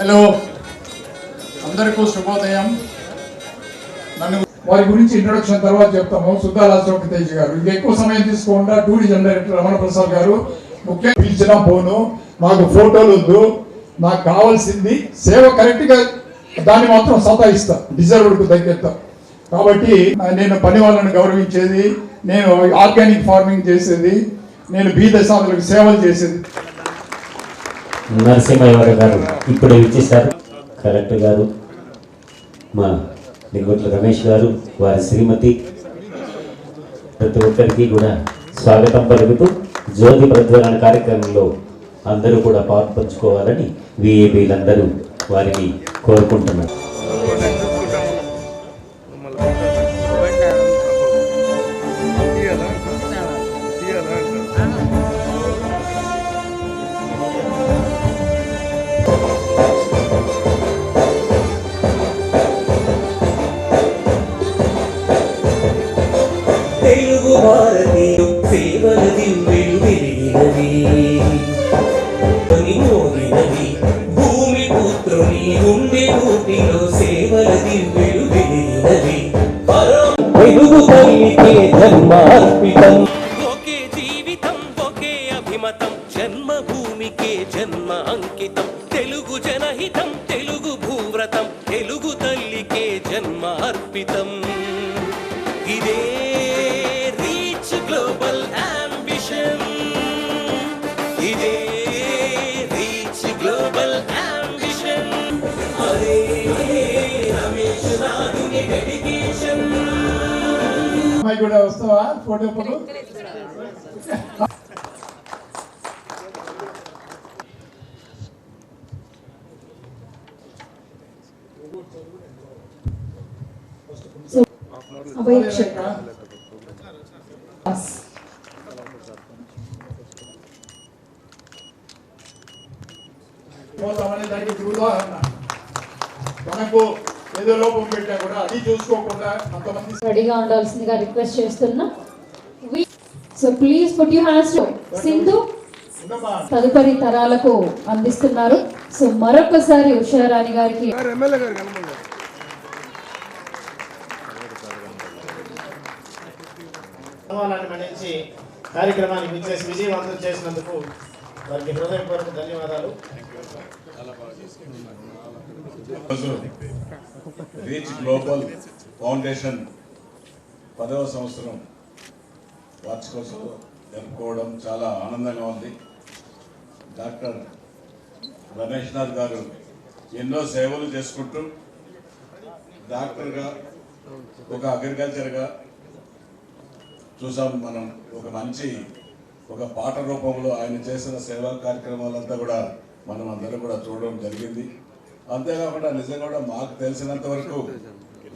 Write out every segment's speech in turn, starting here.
Hello. అందరికీ శుభోదయం. నన్ను వారి గురించి ఇంట్రొడక్షన్ తర్వాత చెప్తాము. సుద్దాల తేజ్ గారు. ఇది ఎక్కువ సమయం తీసుకోకుండా టూరిజం డైరెక్టర్ రమణ ప్రసాద్ గారు. ముఖ్యంగా పిలిచిన ఫోను. నాకు ఫోటోలు వద్దు. నాకు కావాల్సింది సేవ కరెక్ట్గా దాన్ని మాత్రం సతాయిస్తా. డిజర్వ్డ్కు కాబట్టి నేను పని వాళ్ళని గౌరవించేది. నేను ఆర్గానిక్ ఫార్మింగ్ చేసేది. నేను బీద సాధులకు సేవలు చేసేది. నరసింహయ్య గారు ఇప్పుడే ఇచ్చేశారు కలెక్టర్ గారు మా నిగొట్ల రమేష్ గారు వారి శ్రీమతి ప్రతి ఒక్కరికి కూడా స్వాగతం పలుకుతూ జ్యోతి ప్రజ్వలన కార్యక్రమంలో అందరూ కూడా పాల్పంచుకోవాలని విఏబీలందరూ వారిని కోరుకుంటున్నారు. పుత్రుని గుండె కూటిలో సేవల దివ్వెలు వెలిగినవి. పరం వెలుగు తల్లికే జన్మార్పితం ఒకే జీవితం ఒకే అభిమతం. జన్మభూమికే జన్మ అంకితం. తెలుగు జనహితం తెలుగు భూవ్రతం. తెలుగు తల్లికే జన్మ అర్పితం. ఇదే రీచ్ గ్లోబల్ అమ్మాయి కూడా వస్తావా? ఫోటో ఫోటో అభయక్షక పోతామనే దానికి మనకు ఏదో లోపం పెట్టా కూడా అది చూసుకోకుండా అంతమంది రెడీగా ఉండాల్సిందిగా రిక్వెస్ట్ చేస్తున్నా. So please put you hands Sindhu ఉండమ్మా. తదుపరి తరాలకు అందిస్తున్నారు. సో మరొకసారి ఉషారాణి గారికి మన్నించి కార్యక్రమానికి విచ్చేసి విజయవంతం చేసినందుకు వారికి హృదయపూర్వక ధన్యవాదాలు. రీచ్ గ్లోబల్ ఫౌండేషన్ పదవ సంవత్సరం వార్షికోత్సవం జరుపుకోవడం చాలా ఆనందంగా ఉంది. డాక్టర్ రమేష్ నాథ్ గారు ఎన్నో సేవలు చేసుకుంటూ డాక్టర్గా ఒక అగ్రికల్చర్గా చూసాం మనం. ఒక మంచి ఒక పాట రూపంలో ఆయన చేసిన సేవా కార్యక్రమాలంతా కూడా మనం అందరం కూడా చూడడం జరిగింది. అంతేకాకుండా నిజంగా కూడా మాకు తెలిసినంత వరకు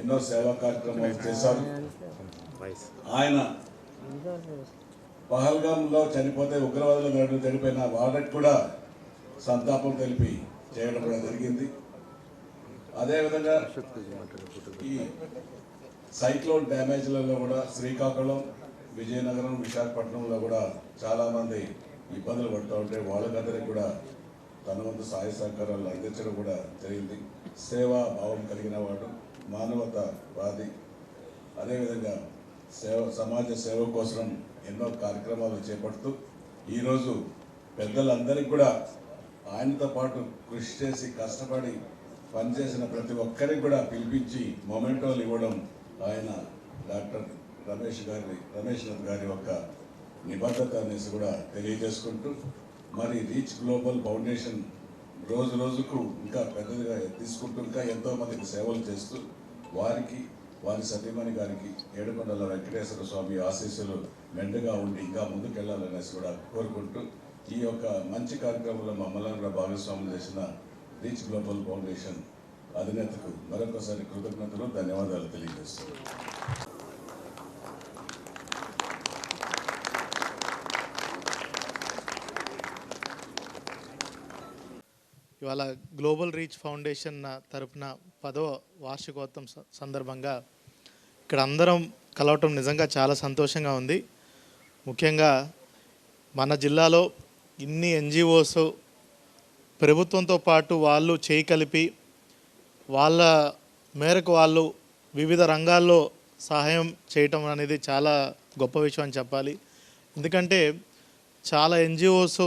ఎన్నో సేవా కార్యక్రమాలు చేశారు. ఆయన పహల్గాంలో చనిపోతే ఉగ్రవాదుల దాడిలో చనిపోయిన వాళ్ళకి కూడా సంతాపం తెలిపి చేయడం కూడా జరిగింది. అదేవిధంగా ఈ సైక్లోన్ డ్యామేజ్లలో కూడా శ్రీకాకుళం విజయనగరం విశాఖపట్నంలో కూడా చాలామంది ఇబ్బందులు పడుతూ ఉంటే వాళ్ళకందరికీ కూడా తన వంతు సహాయ సహకారాలు అందించడం కూడా జరిగింది. సేవా భావం కలిగిన వాడు మానవతవాది అదేవిధంగా సేవ సమాజ సేవ కోసం ఎన్నో కార్యక్రమాలు చేపడుతూ ఈరోజు పెద్దలందరికీ కూడా ఆయనతో పాటు కృషి చేసి కష్టపడి పనిచేసిన ప్రతి ఒక్కరికి కూడా పిలిపించి మొమెంటోలు ఇవ్వడం ఆయన డాక్టర్ రమేష్ గారి రమేష్ నాథ్ గారి యొక్క నిబద్ధత అనేసి కూడా తెలియజేసుకుంటూ మరి రీచ్ గ్లోబల్ ఫౌండేషన్ రోజు రోజుకు ఇంకా పెద్దదిగా తీసుకుంటూ ఇంకా ఎంతో మందికి సేవలు చేస్తూ వారికి వారి సతీమణి గారికి ఏడుకొండల వెంకటేశ్వర స్వామి ఆశీస్సులు మెండుగా ఉండి ఇంకా ముందుకెళ్ళాలనేసి కూడా కోరుకుంటూ ఈ యొక్క మంచి కార్యక్రమంలో మమ్మల్ని కూడా భాగస్వాములు చేసిన రీచ్ గ్లోబల్ ఫౌండేషన్ అధినేతకు మరొకసారి కృతజ్ఞతలు ధన్యవాదాలు తెలియజేస్తున్నాను ఇవాళ గ్లోబల్ రీచ్ ఫౌండేషన్ తరపున పదవ వార్షికోత్సవం స- సందర్భంగా ఇక్కడ అందరం కలవటం నిజంగా చాలా సంతోషంగా ఉంది. ముఖ్యంగా మన జిల్లాలో ఇన్ని ఎన్జిఓస్ ప్రభుత్వంతో పాటు వాళ్ళు చేయి కలిపి వాళ్ళ మేరకు వాళ్ళు వివిధ రంగాల్లో సహాయం చేయటం అనేది చాలా గొప్ప విషయం అని చెప్పాలి. ఎందుకంటే చాలా ఎన్జిఓస్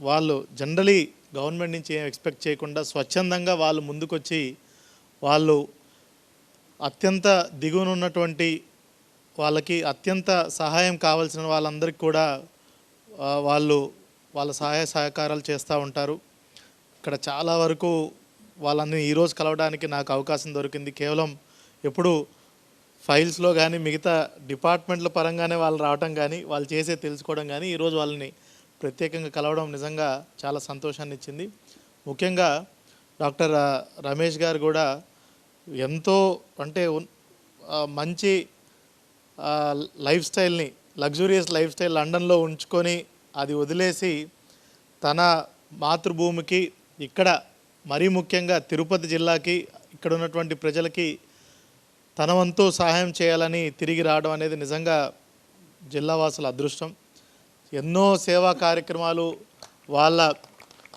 వాళ్ళు జనరలీ గవర్నమెంట్ నుంచి ఏం ఎక్స్పెక్ట్ చేయకుండా స్వచ్ఛందంగా వాళ్ళు ముందుకొచ్చి వాళ్ళు అత్యంత దిగువన ఉన్నటువంటి వాళ్ళకి అత్యంత సహాయం కావాల్సిన వాళ్ళందరికీ కూడా వాళ్ళు వాళ్ళ సహాయ సహకారాలు చేస్తూ ఉంటారు. ఇక్కడ చాలా వరకు వాళ్ళని ఈరోజు కలవడానికి నాకు అవకాశం దొరికింది. కేవలం ఎప్పుడు ఫైల్స్లో కానీ మిగతా డిపార్ట్మెంట్ల పరంగానే వాళ్ళు రావటం కానీ వాళ్ళు చేసే తెలుసుకోవడం కానీ ఈరోజు వాళ్ళని ప్రత్యేకంగా కలవడం నిజంగా చాలా సంతోషాన్ని ఇచ్చింది. ముఖ్యంగా డాక్టర్ రమేష్ గారు కూడా ఎంతో అంటే మంచి లైఫ్ స్టైల్ని లగ్జూరియస్ లైఫ్ స్టైల్ లండన్లో ఉంచుకొని అది వదిలేసి తన మాతృభూమికి ఇక్కడ మరీ ముఖ్యంగా తిరుపతి జిల్లాకి ఇక్కడ ఉన్నటువంటి ప్రజలకి తన వంతు సహాయం చేయాలని తిరిగి రావడం అనేది నిజంగా జిల్లావాసుల అదృష్టం. ఎన్నో సేవా కార్యక్రమాలు వాళ్ళ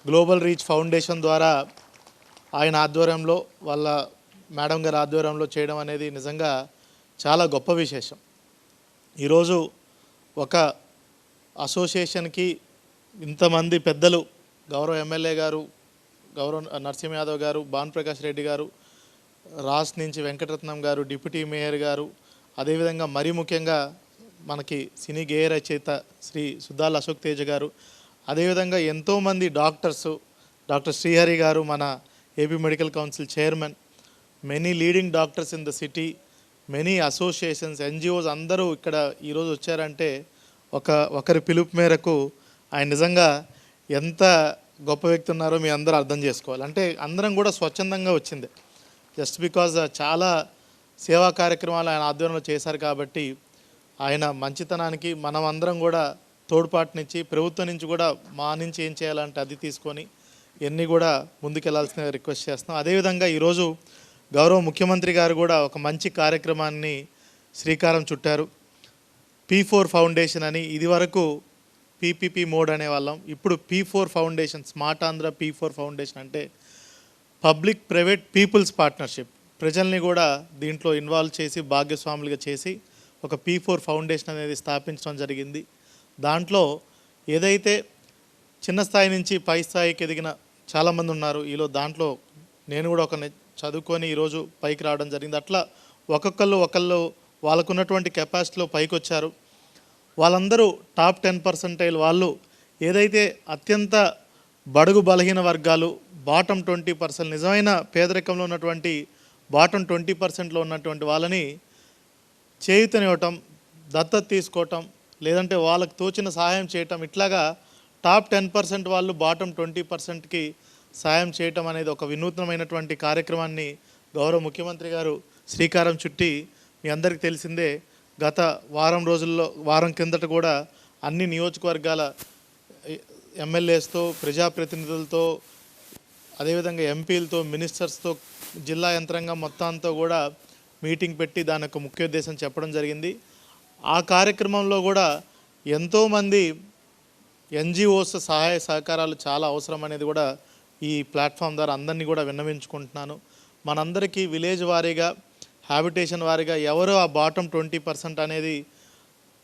గ్లోబల్ రీచ్ ఫౌండేషన్ ద్వారా ఆయన ఆధ్వర్యంలో వాళ్ళ మేడం గారి ఆధ్వర్యంలో చేయడం అనేది నిజంగా చాలా గొప్ప విశేషం. ఈరోజు ఒక అసోసియేషన్కి ఇంతమంది పెద్దలు గౌరవ ఎమ్మెల్యే గారు గౌరవ నరసింహ యాదవ్ గారు భానుప్రకాష్ రెడ్డి గారు రాస్ నుంచి వెంకటరత్నం గారు డిప్యూటీ మేయర్ గారు అదేవిధంగా మరీ ముఖ్యంగా మనకి సినీ గేయ రచయిత శ్రీ సుద్దాల్ అశోక్ తేజ గారు అదేవిధంగా ఎంతోమంది డాక్టర్స్ డాక్టర్ శ్రీహరి గారు మన AP medical council chairman many leading doctors in the city many associations NGOs అందరూ ఇక్కడ ఈరోజు వచ్చారంటే ఒక ఒకరి పిలుపు మేరకు ఆయన నిజంగా ఎంత గొప్ప వ్యక్తి ఉన్నారో మీ అందరూ అర్థం చేసుకోవాలి. అంటే అందరం కూడా స్వచ్ఛందంగా వచ్చింది. జస్ట్ బికాజ్ చాలా సేవా కార్యక్రమాలు ఆయన ఆధ్వర్యంలో చేశారు కాబట్టి ఆయన మంచితనానికి మనం అందరం కూడా తోడ్పాటునిచ్చి ప్రభుత్వం నుంచి కూడా మా నుంచి ఏం చేయాలంటే అది తీసుకొని ఇవన్నీ కూడా ముందుకెళ్ళాల్సిన రిక్వెస్ట్ చేస్తున్నాం. అదేవిధంగా ఈరోజు గౌరవ ముఖ్యమంత్రి గారు కూడా ఒక మంచి కార్యక్రమాన్ని శ్రీకారం చుట్టారు. పీ ఫోర్ ఫౌండేషన్ అని ఇది వరకు పీపీపీ మోడ్ అనేవాళ్ళం ఇప్పుడు P four foundation smart Andhra P four foundation అంటే పబ్లిక్ ప్రైవేట్ పీపుల్స్ పార్ట్నర్షిప్. ప్రజల్ని కూడా దీంట్లో ఇన్వాల్వ్ చేసి భాగస్వాములుగా చేసి ఒక పీ ఫోర్ ఫౌండేషన్ అనేది స్థాపించడం జరిగింది. దాంట్లో ఏదైతే చిన్న స్థాయి నుంచి పై స్థాయికి ఎదిగిన చాలామంది ఉన్నారు. ఈలో దాంట్లో నేను కూడా ఒక చదువుకొని ఈరోజు పైకి రావడం జరిగింది. అట్లా ఒక్కొక్కళ్ళు ఒకళ్ళు వాళ్ళకున్నటువంటి కెపాసిటీలో పైకి వచ్చారు. వాళ్ళందరూ టాప్ టెన్ పర్సెంటైల్ వాళ్ళు ఏదైతే అత్యంత బడుగు బలహీన వర్గాలు బాటం ట్వంటీ పర్సెంట్ నిజమైన పేదరికంలో ఉన్నటువంటి బాటం ట్వంటీ పర్సెంట్లో ఉన్నటువంటి వాళ్ళని చేయుతనివ్వటం దత్తత తీసుకోవటం లేదంటే వాళ్ళకు తోచిన సహాయం చేయటం ఇట్లాగా టాప్ టెన్ పర్సెంట్ వాళ్ళు బాటం ట్వంటీ పర్సెంట్కి సాయం చేయటం అనేది ఒక వినూత్నమైనటువంటి కార్యక్రమాన్ని గౌరవ ముఖ్యమంత్రి గారు శ్రీకారం చుట్టి మీ అందరికీ తెలిసిందే గత వారం రోజుల్లో వారం కిందట కూడా అన్ని నియోజకవర్గాల ఎమ్మెల్యేస్తో ప్రజాప్రతినిధులతో అదేవిధంగా ఎంపీలతో మినిస్టర్స్తో జిల్లా యంత్రాంగం మొత్తంతో కూడా మీటింగ్ పెట్టి దాని యొక్క ముఖ్య ఉద్దేశం చెప్పడం జరిగింది. ఆ కార్యక్రమంలో కూడా ఎంతోమంది ఎన్జిఓస్ సహాయ సహకారాలు చాలా అవసరం అనేది కూడా ఈ ప్లాట్ఫామ్ ద్వారా అందరినీ కూడా విన్నవించుకుంటున్నాను. మనందరికీ విలేజ్ వారీగా హ్యాబిటేషన్ వారీగా ఎవరో ఆ బాటం ట్వంటీ పర్సెంట్ అనేది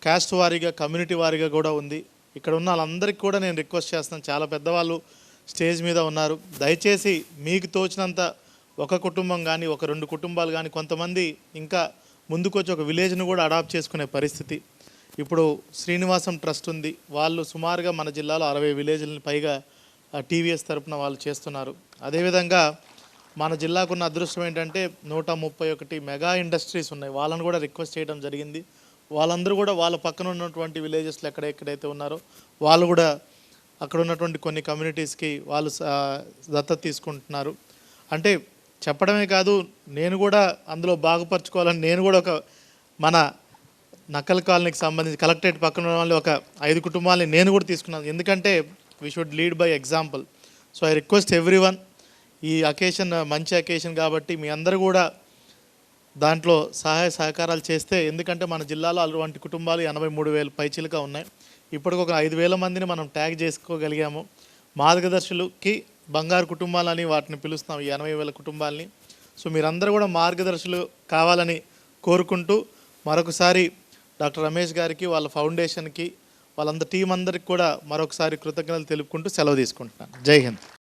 క్యాస్ట్ వారీగా కమ్యూనిటీ వారీగా కూడా ఉంది. ఇక్కడ ఉన్న వాళ్ళందరికీ కూడా నేను రిక్వెస్ట్ చేస్తున్నాను. చాలా పెద్దవాళ్ళు స్టేజ్ మీద ఉన్నారు. దయచేసి మీకు తోచినంత ఒక కుటుంబం కానీ ఒక రెండు కుటుంబాలు కానీ కొంతమంది ఇంకా ముందుకొచ్చి ఒక విలేజ్ను కూడా అడాప్ట్ చేసుకునే పరిస్థితి. ఇప్పుడు శ్రీనివాసం ట్రస్ట్ ఉంది. వాళ్ళు సుమారుగా మన జిల్లాలో అరవై విలేజ్లని పైగా టీవీఎస్ తరపున వాళ్ళు చేస్తున్నారు. అదేవిధంగా మన జిల్లాకున్న అదృష్టం ఏంటంటే నూట ముప్పై ఒకటి మెగా ఇండస్ట్రీస్ ఉన్నాయి. వాళ్ళని కూడా రిక్వెస్ట్ చేయడం జరిగింది. వాళ్ళందరూ కూడా వాళ్ళ పక్కన ఉన్నటువంటి విలేజెస్లో ఎక్కడ ఎక్కడైతే ఉన్నారో వాళ్ళు కూడా అక్కడ ఉన్నటువంటి కొన్ని కమ్యూనిటీస్కి వాళ్ళు దత్తత తీసుకుంటున్నారు. అంటే చెప్పడమే కాదు నేను కూడా అందులో బాగుపరచుకోవాలని నేను కూడా ఒక మన నక్కల్ కాలనీకి సంబంధించి కలెక్టరేట్ పక్కన వాళ్ళు ఒక ఐదు కుటుంబాలని నేను కూడా తీసుకున్నాను. ఎందుకంటే we should lead by example so I request everyone ఈ అకేషన్ మంచి అకేషన్ కాబట్టి మీ అందరూ కూడా దాంట్లో సహాయ సహకారాలు చేస్తే ఎందుకంటే మన జిల్లాలో అటువంటి కుటుంబాలు ఎనభై మూడు వేలు పైచీలుగా ఉన్నాయి. ఇప్పటికి ఒక ఐదు వేల మందిని మనం ట్యాగ్ చేసుకోగలిగాము. మార్గదర్శులకి బంగారు కుటుంబాలని వాటిని పిలుస్తాం ఈ ఎనభై వేల కుటుంబాలని. సో మీరందరూ కూడా మార్గదర్శులు కావాలని కోరుకుంటూ మరొకసారి డాక్టర్ రమేష్ గారికి వాళ్ళ ఫౌండేషన్కి వాళ్ళందరి టీం అందరికి కూడా మరొకసారి కృతజ్ఞతలు తెలుపుకుంటూ సెలవు తీసుకుంటున్నాను. జై హింద్.